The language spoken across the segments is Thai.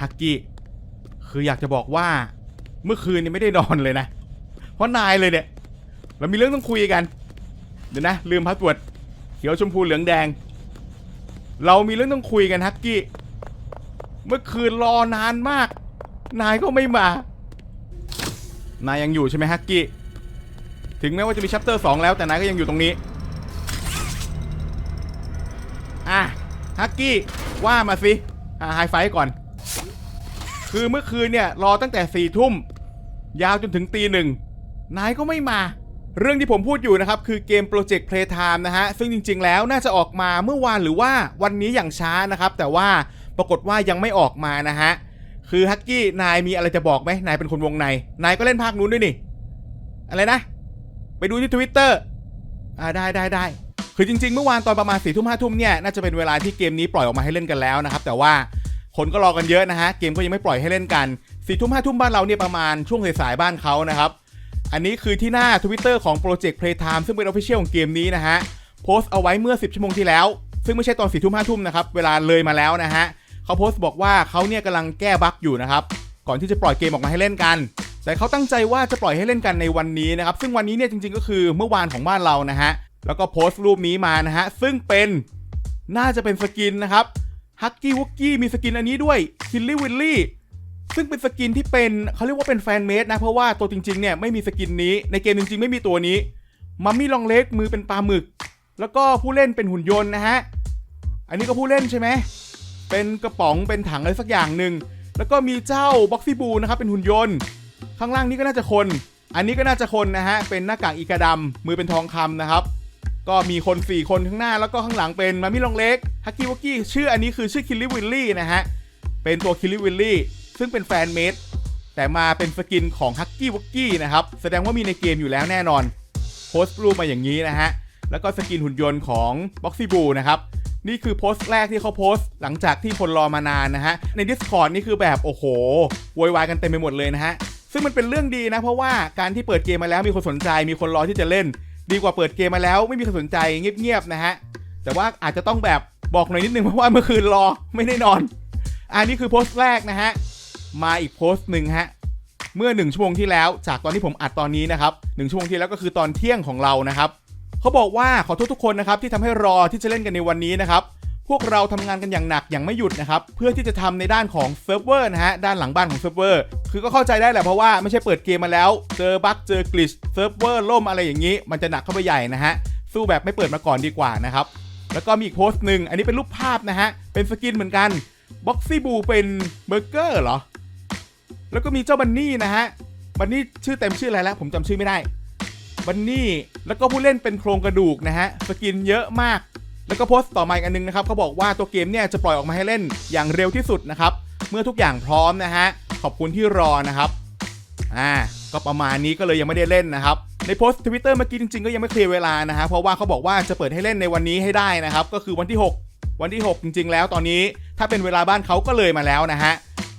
ฮักกี้คืออยากจะบอกว่า เมื่อคืนนี้ไม่ได้นอนเลยนะ เพราะนายเลยเนี่ยเรามีเรื่องต้องคุยกัน เดี๋ยวนะ ลืมพาสเวิร์ดเขียวชมพูเหลืองแดง เรามีเรื่องต้องคุยกันฮักกี้เมื่อคืนรอนานมาก นายก็ไม่มา นายยังอยู่ใช่ไหมฮักกี้ถึงแม้ว่าจะมีชัปเตอร์2แล้วแต่นายก็ยังอยู่ตรงนี้อะฮักกี้ว่ามาสิ อ่าไฮไฟก่อน คือเมื่อคืนเนี่ยรอตั้งแต่สี่ทุ่ม ยาวจนถึงตีหนึ่งนายก็ไม่มา เรื่องที่ผมพูดอยู่นะครับ คือเกม Project Playtime นะฮะ ซึ่งจริง ๆ แล้วน่าจะออกมาเมื่อวานหรือว่าวันนี้อย่างช้านะครับ แต่ว่าปรากฏว่ายังไม่ออกมานะฮะ คือฮักกี้นายมีอะไรจะบอกไหมนายเป็นคนวงใน นายก็เล่นภาคนู้นด้วยนี่ อะไรนะ ไปดูที่ Twitter อ่าได้ได้ได้ คือจริงๆ เมื่อวานตอนประมาณสี่ทุ่มห้าทุ่มเนี่ยน่าจะเป็นเวลาที่เกมนี้ปล่อยออกมาให้เล่นกันแล้วนะครับแต่ว่าคนก็รอกันเยอะนะฮะเกมก็ยังไม่ปล่อยให้เล่นกันสี่ทุ่มห้าทุ่มบ้านเราเนี่ยประมาณช่วงสายๆบ้านเขานะครับอันนี้คือที่หน้า Twitter ของ Project Playtime ซึ่งเป็น Official ของเกมนี้นะฮะโพสต์เอาไว้เมื่อ 10 ชั่วโมงที่แล้ว ซึ่งไม่ใช่ตอน4ทุ่ม5ทุ่มนะครับ เวลาเลยมาแล้วนะฮะเขาโพสต์บอกว่าเขาเนี่ยกำลังแก้บั๊กอยู่นะครับ ก่อนที่จะปล่อยเกมออกมาให้เล่นกัน แต่เขาตั้งใจว่าจะปล่อยให้เล่นกันในวันนี้นะครับ ซึ่งวันนี้เนี่ยจริงๆก็คือเมื่อวานของบ้านเรานะฮะ แล้วก็โพสต์รูปนี้มานะฮะ ซึ่งเป็นน่าจะเป็นสกินนะครับฮักกี้วุกกี้มีสกินอันนี้ด้วยคิลลี่วิลลี่ซึ่งเป็นสกินที่เป็นเขาเรียกว่าเป็นแฟนเมดนะ เพราะว่าตัวจริงๆเนี่ยไม่มีสกินนี้ในเกมจริงๆ ไม่มีตัวนี้มัมมี่ลองเล็กมือเป็นปลาหมึก แล้วก็ผู้เล่นเป็นหุ่นยนต์นะฮะ อันนี้ก็ผู้เล่นใช่ไหมเป็นกระป๋องเป็นถังอะไรสักอย่างหนึ่งแล้วก็มีเจ้าบ็อกซี่บูนะครับเป็นหุ่นยนต์ ข้างล่างนี้ก็น่าจะคน อันนี้ก็น่าจะคนนะฮะเป็นหน้ากากอีกาดำมือเป็นทองคำนะครับ ก็มีคน 4 คนข้างหน้าแล้วก็ข้างหลังเป็นมัมมี่ลองเล็กฮักกี้วอกกี้ชื่ออันนี้คือชื่อคิลลี่วิลลี่นะฮะ เป็นตัวคิลลี่วิลลี่ซึ่งเป็นแฟนเมดแต่มาเป็นสกินของฮักกี้วอกกี้นะครับ แสดงว่ามีในเกมอยู่แล้วแน่นอนโพสต์รูปมาอย่างนี้นะฮะ แล้วก็สกินหุ่นยนต์ของบ็อกซี่บูนะครับ นี่คือโพสต์แรกที่เขาโพสต์ หลังจากที่คนรอมานานนะฮะ ใน Discord นี่คือแบบโอ้โหโวยวายกันเต็มไปหมดเลยนะฮะซึ่งมันเป็นเรื่องดีนะเพราะว่าการที่เปิดเกมมาแล้วมีคนสนใจมีคนรอที่จะเล่น ดีกว่าเปิดเกมมาแล้วไม่มีใครสนใจเงียบๆนะฮะ แต่ว่าอาจจะต้องแบบบอกหน่อยนิดนึงเพราะว่าเมื่อคืนรอไม่ได้นอน อันนี้คือโพสต์แรกนะฮะ มาอีกโพสต์หนึ่งฮะ เมื่อ 1 ชั่วโมงที่แล้ว จากตอนที่ผมอัดตอนนี้นะครับหชั่วโมงที่แล้วก็คือตอนเที่ยงของเรานะครับ เขาบอกว่าขอโทษทุกคนนะครับที่ทำให้รอที่จะเล่นกันในวันนี้นะครับ พวกเราทำงานกันอย่างหนักอย่างไม่หยุดนะครับ เพื่อที่จะทำในด้านของเซิร์ฟเวอร์นะฮะ ด้านหลังบ้านของเซิร์ฟเวอร์ คือก็เข้าใจได้แหละเพราะว่าไม่ใช่เปิดเกมมาแล้ว เจอบั๊กเจอกลิชเซิร์ฟเวอร์ล่มอะไรอย่างนี้ มันจะหนักเข้าไปใหญ่นะฮะ สู้แบบไม่เปิดมาก่อนดีกว่านะครับ แล้วก็มีอีกโพสต์หนึ่งอันนี้เป็นรูปภาพนะฮะ เป็นสกินเหมือนกันบ็อกซี่บูเป็นเบอร์เกอร์เหรอ แล้วก็มีเจ้าบันนี่นะฮะ บันนี่ชื่อเต็มชื่ออะไรแล้วผมจำชื่อไม่ได้ บันนี่ แล้วก็ผู้เล่นเป็นโครงกระดูกนะฮะ สกินเยอะมาก แล้วก็โพสต์ต่อมาอีกอันนึงนะครับเขาบอกว่าตัวเกมเนี่ยจะปล่อยออกมาให้เล่นอย่างเร็วที่สุดนะครับ เมื่อทุกอย่างพร้อมนะฮะ ขอบคุณที่รอนะครับ อ่า ก็ประมาณนี้ก็เลยยังไม่ได้เล่นนะครับ ในโพสต์ทวิตเตอร์เมื่อกี้จริงๆก็ยังไม่เคลียร์เวลานะฮะ เพราะว่าเขาบอกว่าจะเปิดให้เล่นในวันนี้ให้ได้นะครับ ก็คือวันที่ 6 วันที่ 6 จริง ๆ แล้วตอนนี้ ถ้าเป็นเวลาบ้านเขาก็เลยมาแล้วนะฮะ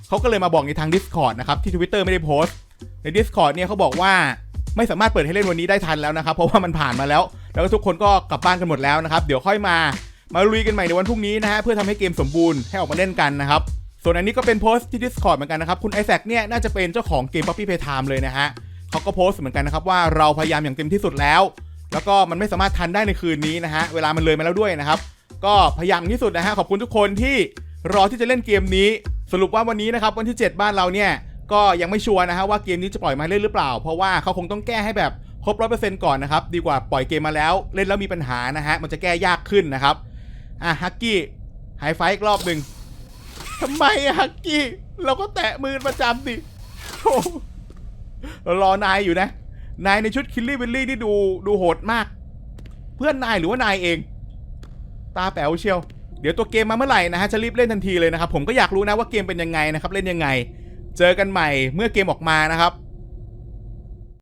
เขาก็เลยมาบอกในทาง Discord นะครับที่ Twitter ไม่ได้โพสต์ ใน Discord เนี่ยเขาบอกว่าไม่สามารถเปิดให้เล่นวันนี้ได้ทันแล้วนะครับ เพราะว่ามันผ่านมาแล้ว แล้วก็ทุกคนก็กลับบ้านกันหมดแล้วนะครับ เดี๋ยวค่อยมา มาลุยกันใหม่ในวันพรุ่งนี้นะฮะเพื่อทำให้เกมสมบูรณ์ให้ออกมาเล่นกันนะครับ ส่วนอันนี้ก็เป็นโพสต์ที่ Discord เหมือนกันนะครับคุณไอแซคเนี่ยน่าจะเป็นเจ้าของเกม Poppy Playtime เลยนะฮะเขาก็โพสต์เหมือนกันนะครับว่าเราพยายามอย่างเต็มที่สุดแล้ว แล้วก็มันไม่สามารถทันได้ในคืนนี้นะฮะเวลามันเลยมาแล้วด้วยนะครับก็พยายามที่สุดนะฮะขอบคุณทุกคนที่รอที่จะเล่นเกมนี้ สรุปว่าวันนี้นะครับวันที่ 7 บ้านเราเนี่ยก็ยังไม่ชัวร์นะฮะว่าเกมนี้จะปล่อยมาเล่นหรือเปล่า เพราะว่าเขาคงต้องแก้ให้แบบ ครบร้อยเปอร์เซ็นต์ก่อนนะครับ ดีกว่าปล่อยเกมมาแล้วเล่นแล้วมีปัญหานะฮะ มันจะแก้ยากขึ้นนะครับ อะฮักกี้ไฮไฟอีกรอบหนึ่งทำไมอะฮักกี้ เราก็แตะมือประจำดิโอ้รารอนายอยู่นะ นายในชุดคิลลี่วิลลี่ที่ดูดูโหดมาก เพื่อนนายหรือว่านายเอง ตาแป๋วเชียว เดี๋ยวตัวเกมมาเมื่อไหร่นะฮะจะรีบเล่นทันทีเลยนะครับ ผมก็อยากรู้นะว่าเกมเป็นยังไงนะครับ เล่นยังไง เจอกันใหม่เมื่อเกมออกมานะครับ